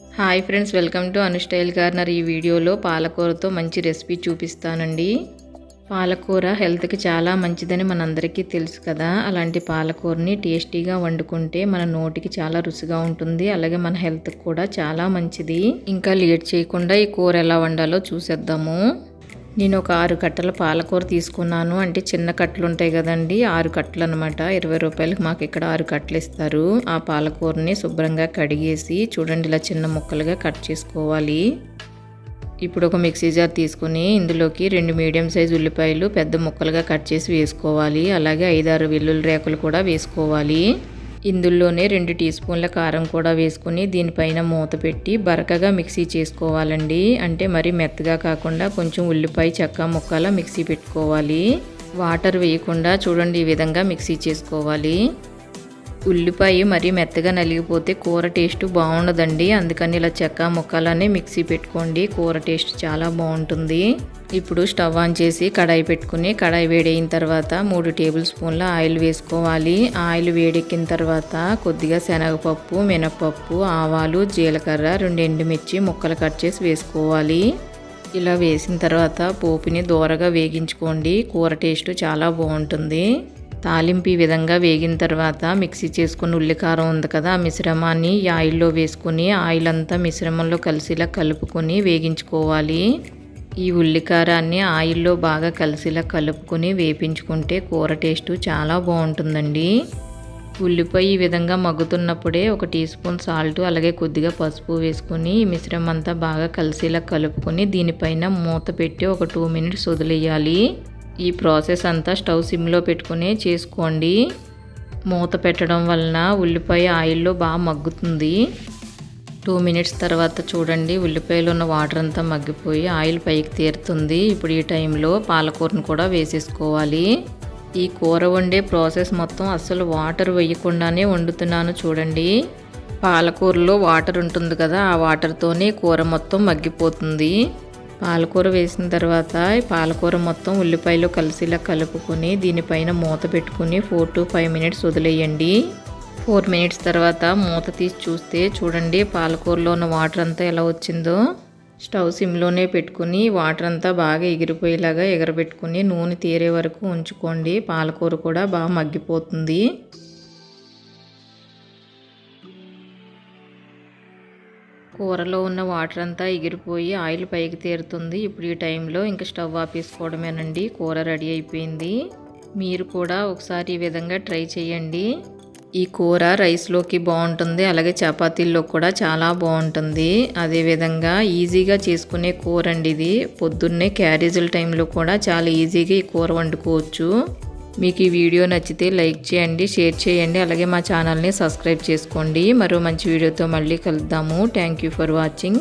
Hi friends welcome to Anu style garner. ఈ వీడియోలో పాలకూరతో మంచి రెసిపీ చూపిస్తానండి. పాలకూర హెల్త్కి చాలా మంచిదని మనందరికీ తెలుసు కదా. అలాంటి పాలకూరని టేస్టీగా వండుకుంటే మన నోటికి చాలా రుచిగా ఉంటుంది. అలాగే మన హెల్త్కి కూడా చాలా మంచిది. ఇంకా లేట్ చేయకుండా ఈ కూర ఎలా వండాలో చూసేద్దాము. నేను ఒక ఆరు కట్టల పాలకూర తీసుకున్నాను. అంటే చిన్న కట్టలు ఉంటాయి కదండి ఆరు కట్టలు అనమాట ఇరవై రూపాయలకి మాకు ఇక్కడ ఆరు కట్టలు ఇస్తారు ఆ పాలకూరని శుభ్రంగా కడిగేసి చూడండి ఇలా చిన్న ముక్కలుగా కట్ చేసుకోవాలి. ఇప్పుడు ఒక మిక్సీ జార్ తీసుకుని ఇందులోకి రెండు మీడియం సైజు ఉల్లిపాయలు పెద్ద ముక్కలుగా కట్ చేసి వేసుకోవాలి. అలాగే ఐదారు వెల్లుల్లి రేకులు కూడా వేసుకోవాలి. ఇందులోనే రెండు టీ స్పూన్ల కారం కూడా వేసుకుని దీనిపైన మూత పెట్టి బరకగా మిక్సీ చేసుకోవాలండి. అంటే మరి మెత్తగా కాకుండా కొంచెం ఉల్లిపాయ చెక్క ముక్కలా మిక్సీ పెట్టుకోవాలి. వాటర్ వేయకుండా చూడండి ఈ విధంగా మిక్సీ చేసుకోవాలి. ఉల్లిపాయ మరీ మెత్తగా నలిగిపోతే కూర టేస్ట్ బాగుండదండి. అందుకని ఇలా చెక్క ముక్కలనే మిక్సీ పెట్టుకోండి. కూర టేస్ట్ చాలా బాగుంటుంది. ఇప్పుడు స్టవ్ ఆన్ చేసి కడాయి పెట్టుకుని కడాయి వేడైన తర్వాత మూడు టేబుల్ స్పూన్ల ఆయిల్ వేసుకోవాలి. ఆయిల్ వేడెక్కిన తర్వాత కొద్దిగా శనగపప్పు మినపప్పు ఆవాలు జీలకర్ర రెండు ఎండుమిర్చి ముక్కలు కట్ చేసి వేసుకోవాలి. ఇలా వేసిన తర్వాత పోపుని దూరగా వేగించుకోండి. కూర టేస్ట్ చాలా బాగుంటుంది. తాలింపు ఈ విధంగా వేగిన తర్వాత మిక్సీ చేసుకుని ఉల్లికారం ఉంది కదా ఆ మిశ్రమాన్ని ఆయిల్లో వేసుకుని ఆయిల్ అంతా మిశ్రమంలో కలిసిలా కలుపుకొని వేగించుకోవాలి. ఈ ఉల్లికారాన్ని ఆయిల్లో బాగా కలిసిలా కలుపుకొని వేపించుకుంటే కూర టేస్ట్ చాలా బాగుంటుందండి. ఉల్లిపాయ ఈ విధంగా మగ్గుతున్నప్పుడే ఒక టీ స్పూన్ సాల్ట్ అలాగే కొద్దిగా పసుపు వేసుకొని ఈ మిశ్రమం అంతా బాగా కలిసేలా కలుపుకొని దీనిపైన మూత పెట్టి ఒక టూ మినిట్స్ వదిలేయాలి. ఈ ప్రాసెస్ అంతా స్టవ్ సిమ్లో పెట్టుకుని చేసుకోండి. మూత పెట్టడం వలన ఉల్లిపాయ ఆయిల్లో బాగా మగ్గుతుంది. టూ మినిట్స్ తర్వాత చూడండి ఉల్లిపాయలో ఉన్న వాటర్ అంతా మగ్గిపోయి ఆయిల్ పైకి తీరుతుంది. ఇప్పుడు ఈ టైంలో పాలకూరను కూడా వేసేసుకోవాలి. ఈ కూర వండే ప్రాసెస్ మొత్తం అస్సలు వాటర్ వేయకుండానే వండుతున్నాను చూడండి. పాలకూరలో వాటర్ ఉంటుంది కదా ఆ వాటర్తోనే కూర మొత్తం మగ్గిపోతుంది. పాలకూర వేసిన తర్వాత పాలకూర మొత్తం ఉల్లిపాయలు కలిసిలా కలుపుకొని దీనిపైన మూత పెట్టుకుని ఫోర్ టు ఫైవ్ మినిట్స్ వదిలేయండి. ఫోర్ మినిట్స్ తర్వాత మూత తీసి చూస్తే చూడండి పాలకూరలో ఉన్న వాటర్ అంతా ఎలా వచ్చిందో. స్టవ్ సిమ్లోనే పెట్టుకుని వాటర్ అంతా బాగా ఎగిరిపోయేలాగా ఎగరబెట్టుకుని నూనె తీరే వరకు ఉంచుకోండి. పాలకూర కూడా బాగా మగ్గిపోతుంది. కూరలో ఉన్న వాటర్ అంతా ఎగిరిపోయి ఆయిల్ పైకి తేరుతుంది. ఇప్పుడు ఈ టైంలో ఇంకా స్టవ్ ఆపేసుకోవడమేనండి. కూర రెడీ అయిపోయింది. మీరు కూడా ఒకసారి ఈ విధంగా ట్రై చేయండి. ఈ కూర రైస్లోకి బాగుంటుంది. అలాగే చపాతీల్లో కూడా చాలా బాగుంటుంది. అదేవిధంగా ఈజీగా చేసుకునే కూర అండి ఇది. పొద్దున్నే క్యారేజీల టైంలో కూడా చాలా ఈజీగా ఈ కూర వండుకోవచ్చు. మీకు ఈ వీడియో నచ్చితే లైక్ చేయండి షేర్ చేయండి అలాగే మా ఛానల్ని సబ్స్క్రైబ్ చేసుకోండి. మరో మంచి వీడియోతో మళ్ళీ కలుద్దాము. Thank you for watching